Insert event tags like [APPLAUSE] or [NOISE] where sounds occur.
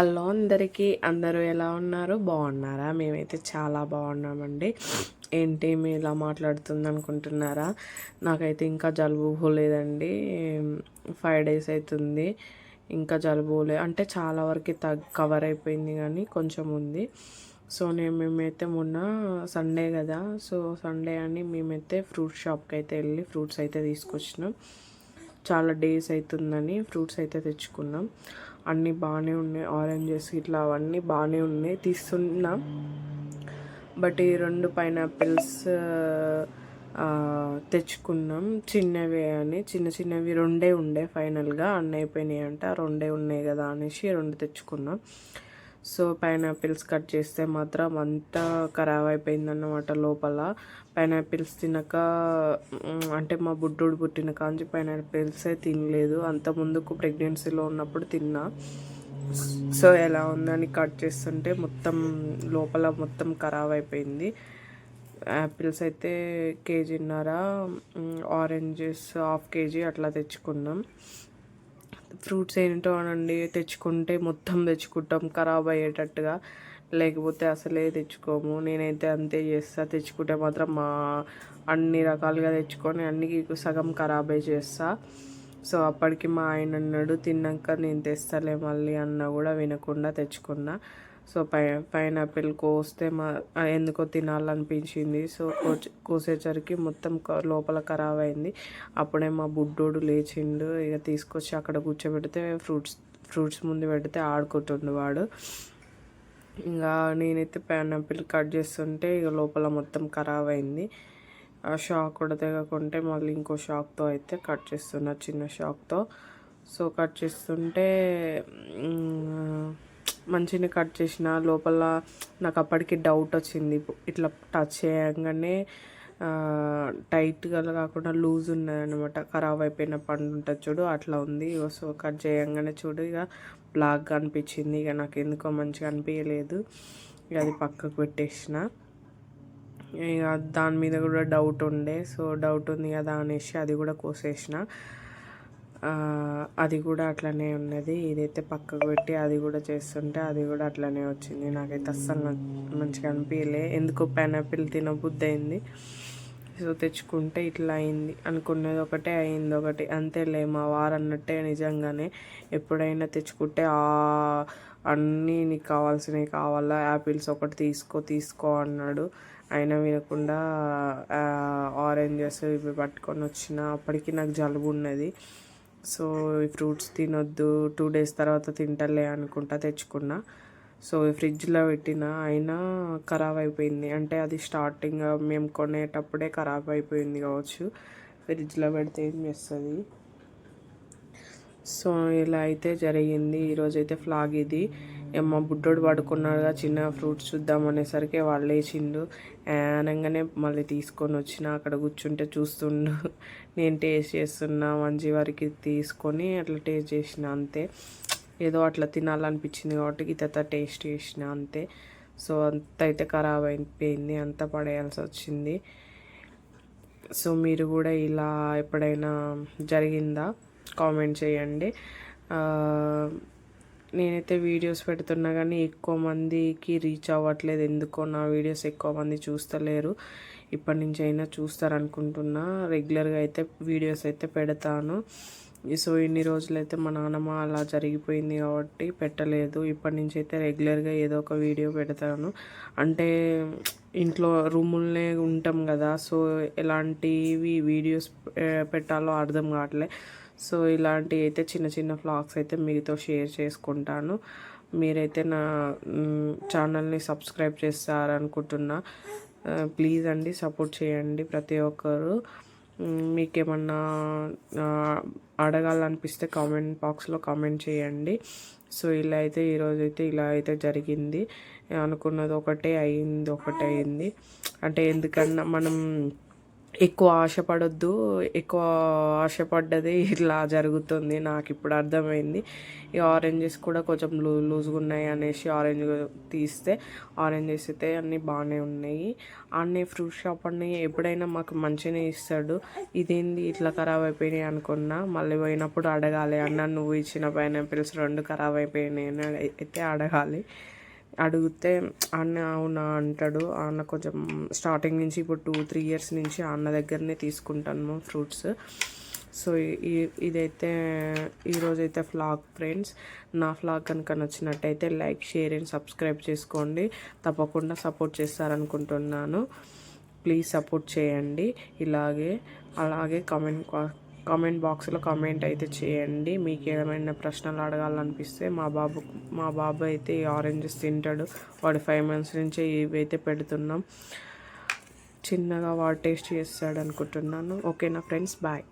Hello అందరికీ. అందరూ ఎలా ఉన్నారు? బాగున్నారా? మేమైతే చాలా బాగున్నామండి. ఏంటి మీ ఇలా మాట్లాడుతుంది అనుకుంటున్నారా? నాకైతే ఇంకా జలుబు పోలేదండి. ఫైవ్ డేస్ అవుతుంది ఇంకా జలుబు లేదు అంటే చాలా వరకు తగ్ కవర్ అయిపోయింది కానీ కొంచెం ఉంది. సో నేను మేమైతే మొన్న సండే కదా. సో సండే అని మేమైతే ఫ్రూట్ షాప్కి అయితే వెళ్ళి ఫ్రూట్స్ అయితే తీసుకొచ్చినాం. చాలా డేస్ అవుతుందని ఫ్రూట్స్ అయితే తెచ్చుకున్నాం. అన్నీ బాగానే ఉన్నాయి. ఆరెంజెస్ ఇట్లా అవన్నీ బాగానే ఉన్నాయి. తీస్తున్నా. బట్ ఈ రెండు పైనాపిల్స్ తెచ్చుకున్నాం. చిన్నవే అని. చిన్న చిన్నవి రెండే ఉండే ఫైనల్గా అన్నీ అయిపోయినాయి అంట రెండే ఉన్నాయి కదా అనేసి రెండు తెచ్చుకున్నాం. సో పైనాపిల్స్ కట్ చేస్తే మాత్రం అంతా ఖరాబ్ అయిపోయిందన్నమాట లోపల. పైనాపిల్స్ తినక అంటే మా బుడ్డోడు పుట్టిన కాంచి పైనాపిల్సే తినలేదు. అంత ముందుకు ప్రెగ్నెన్సీలో ఉన్నప్పుడు తిన్నా. సో ఎలా ఉందని కట్ చేస్తుంటే మొత్తం లోపల మొత్తం ఖరాబ్ అయిపోయింది. యాపిల్స్ అయితే కేజీన్నర ఆరెంజెస్ హాఫ్ కేజీ అట్లా తెచ్చుకున్నాం. ఫ్రూట్స్ ఏంటో అనండి తెచ్చుకుంటే మొత్తం తెచ్చుకుంటాం ఖరాబ్ అయ్యేటట్టుగా. లేకపోతే అసలే తెచ్చుకోము. నేనైతే అంతే చేస్తా. తెచ్చుకుంటే మాత్రం మా అన్ని రకాలుగా తెచ్చుకొని అన్ని సగం ఖరాబే చేస్తా. సో అప్పటికి మా ఆయన అన్నాడు తిన్నాక నేను తెస్తాలే మళ్ళీ అన్న కూడా వినకుండా తెచ్చుకున్నా. సో పై పైనాపిల్ కోస్తే మా ఎందుకో తినాలనిపించింది. సో కోసేసరికి మొత్తం లోపల ఖరాబ్ అయింది అప్పుడే మా బుడ్డోడు లేచిండు. ఇక తీసుకొచ్చి అక్కడ కూర్చోబెడితే ఫ్రూట్స్ ఫ్రూట్స్ ముందు పెడితే ఆడుకుంటుండు వాడు. ఇంకా నేనైతే పైనాపిల్ కట్ చేస్తుంటే ఇక లోపల మొత్తం ఖరాబ్ అయింది ఆ షాక్ కూడా తెగకుంటే మళ్ళీ ఇంకో షాక్తో అయితే కట్ చేస్తున్నా చిన్న షాక్తో. సో కట్ చేస్తుంటే మంచిగా కట్ చేసిన. లోపల నాకు అప్పటికి డౌట్ వచ్చింది. ఇట్లా టచ్ చేయగానే టైట్గా కాకుండా లూజ్ ఉన్నదనమాట ఖరాబ్ అయిపోయిన పండు ఉంటుంది చూడు అట్లా ఉంది. సో కట్ చేయగానే చూడు ఇక బ్లాక్గా అనిపించింది. ఇక నాకు ఎందుకో మంచిగా అనిపించలేదు ఇక అది పక్కకు పెట్టేసిన. ఇక దాని మీద కూడా డౌట్ ఉండే. సో డౌట్ ఉంది కదా అనేసి అది కూడా కోసేసిన. అది కూడా అట్లనే ఉన్నది. ఇదైతే పక్కకు పెట్టి అది కూడా చేస్తుంటే అది కూడా అట్లనే వచ్చింది. నాకైతే అస్సలు మంచిగా అనిపించలే ఎందుకో పైనాపిల్ తినబుద్ధి అయింది సో తెచ్చుకుంటే ఇట్లా అయింది. అనుకున్నది ఒకటే అయింది ఒకటి. అంతేలే మా వారు అన్నట్టే నిజంగానే ఎప్పుడైనా తెచ్చుకుంటే అన్నీ నీకు కావాల్సినవి కావాలా యాపిల్స్ ఒకటి తీసుకో తీసుకో అన్నాడు. అయినా వినకుండా ఆరెంజెస్ ఇవి పట్టుకొని వచ్చిన అప్పటికి నాకు జలుబు ఉన్నది. సో ఈ ఫ్రూట్స్ తినొద్దు టూ డేస్ తర్వాత తింటలే అనుకుంటా తెచ్చుకున్నా. సో ఫ్రిడ్జ్లో పెట్టిన అయినా ఖరాబ్ అయిపోయింది. అంటే అది స్టార్టింగ్ మేము కొనేటప్పుడే ఖరాబ్ అయిపోయింది కావచ్చు. ఫ్రిడ్జ్లో పెడితే ఏం చేస్తుంది? సో ఇలా అయితే జరిగింది. ఈరోజు అయితే ఫ్లాగ్ ఇది. మా బుడ్డోడు పడుకున్నాడుగా చిన్న ఫ్రూట్స్ చూద్దాం అనేసరికి వాళ్ళు లేచిండు అనగానే మళ్ళీ తీసుకొని వచ్చిన అక్కడ కూర్చుంటే చూస్తుండు. [LAUGHS] నేను టేస్ట్ చేస్తున్నా మంచి వారికి తీసుకొని అట్లా టేస్ట్ చేసిన అంతే. ఏదో అట్లా తినాలనిపించింది కాబట్టి ఇతత టేస్ట్ చేసిన అంతే. సో అంత అయితే ఖరాబ్ అయిపోయింది అంత పడేయాల్సి వచ్చింది. సో మీరు కూడా ఇలా ఎప్పుడైనా జరిగిందా? కామెంట్ చేయండి. నేనైతే వీడియోస్ పెడుతున్నా కానీ ఎక్కువ మందికి రీచ్ అవ్వట్లేదు. ఎందుకో నా వీడియోస్ ఎక్కువ మంది చూస్తలేరు. ఇప్పటి నుంచి అయినా చూస్తారనుకుంటున్నా. రెగ్యులర్గా అయితే వీడియోస్ అయితే పెడతాను. సో ఇన్ని రోజులైతే మా నాన్నమ్మ అలా జరిగిపోయింది కాబట్టి పెట్టలేదు. ఇప్పటి నుంచి అయితే రెగ్యులర్గా ఏదో ఒక వీడియో పెడతాను. అంటే ఇంట్లో రూములనే ఉంటాం కదా సో ఎలాంటివి వీడియోస్ పెట్టాలో అర్థం కావట్లే. సో ఇలాంటి అయితే చిన్న చిన్న ఫ్లాగ్స్ అయితే మీతో షేర్ చేసుకుంటాను. మీరైతే నా ఛానల్ని సబ్స్క్రైబ్ చేస్తారనుకుంటున్నా. ప్లీజ్ అండి సపోర్ట్ చేయండి ప్రతి ఒక్కరు. మీకేమన్నా అడగాలనిపిస్తే కామెంట్ బాక్స్లో కామెంట్ చేయండి. సో ఇలా అయితే ఈరోజు అయితే ఇలా అయితే జరిగింది. అనుకున్నది ఒకటే అయింది ఒకటే అయింది. అంటే ఎందుకన్నా మనం ఎక్కువ ఆశపడొద్దు ఎక్కువ ఆశపడ్డది ఇట్లా జరుగుతుంది నాకు ఇప్పుడు అర్థమైంది. ఈ ఆరెంజెస్ కూడా కొంచెం లూ లూజ్గా ఉన్నాయి అనేసి ఆరెంజ్ తీస్తే ఆరెంజెస్ అయితే అన్నీ బాగానే ఉన్నాయి. అన్నీ ఫ్రూట్ షాప్ అన్నీ ఎప్పుడైనా మాకు మంచిగానే ఇస్తాడు. ఇదేంది ఇట్లా ఖరాబ్ అయిపోయినాయి అనుకున్నా మళ్ళీ పోయినప్పుడు అడగాలి అన్న నువ్వు ఇచ్చిన పైనాపిల్స్ రెండు ఖరాబ్ అయిపోయినాయి అని అయితే అడగాలి. అడిగితే అన్న అవునా? అంటాడు. అన్న కొంచెం స్టార్టింగ్ నుంచి ఇప్పుడు టూ త్రీ ఇయర్స్ నుంచి అన్న దగ్గరనే తీసుకుంటాను ఫ్రూట్స్ సో ఈ ఇదైతే ఈరోజైతే ఫ్లాగ్ ఫ్రెండ్స్ నా ఫ్లాగ్ కనుక నచ్చినట్టయితే లైక్ షేర్ అండ్ సబ్స్క్రైబ్ చేసుకోండి. తప్పకుండా సపోర్ట్ చేస్తారనుకుంటున్నాను. ప్లీజ్ సపోర్ట్ చేయండి. ఇలాగే అలాగే కామెంట్ కామెంట్ బాక్స్లో కామెంట్ అయితే చేయండి. మీకు ఏమైనా ప్రశ్నలు అడగాలనిపిస్తే మా బాబు మా బాబు అయితే ఈ ఆరెంజెస్ తింటాడు. వాడు ఫైవ్ మంత్స్ నుంచే ఇవైతే పెడుతున్నాం. చిన్నగా వాడు టేస్ట్ చేస్తాడు అనుకుంటున్నాను. ఓకేనా ఫ్రెండ్స్? బాయ్.